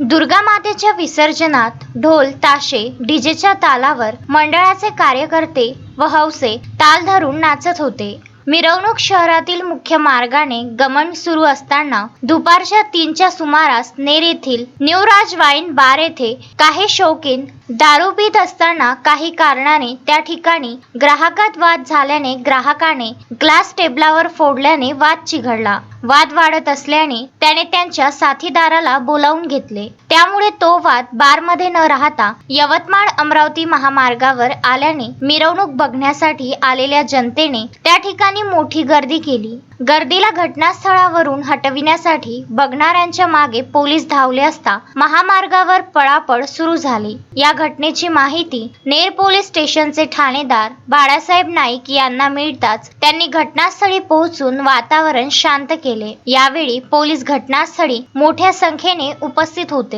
दुर्गा मातेच्या विसर्जनात ढोल ताशे डीजेच्या तालावर मंडळाचे कार्यकर्ते व हौसे ताल धरून नाचत होते. मिरवणूक शहरातील मुख्य मार्गाने गमन सुरू असताना दुपारच्या तीनच्या सुमारास नेर येथील न्यूराज वाईन बार येथे काही शौकीन दारू पित असताना काही कारणाने त्या ठिकाणी ग्राहकात वाद झाल्याने ग्राहकाने ग्लास टेबलावर फोडल्याने वाद चिघडला वाद वाढत असल्याने त्याने त्यांच्या साथीदाराला बोलावून घेतले. त्यामुळे तो वाद बारमध्ये न राहता यवतमाळ अमरावती महामार्गावर आल्याने मिरवणूक बघण्यासाठी आलेल्या जनतेने त्या ठिकाणी मोठी गर्दी केली. गर्दीला घटनास्थळावरून हटविण्यासाठी बघणाऱ्यांच्या मागे पोलीस धावले असता महामार्गावर पळापळ सुरू झाली. या घटनेची माहिती नेर पोलीस स्टेशनचे ठाणेदार बाळासाहेब नाईक यांना मिळताच त्यांनी घटनास्थळी पोहोचून वातावरण शांत केले. यावेळी पोलीस घटनास्थळी मोठ्या संख्येने उपस्थित होते.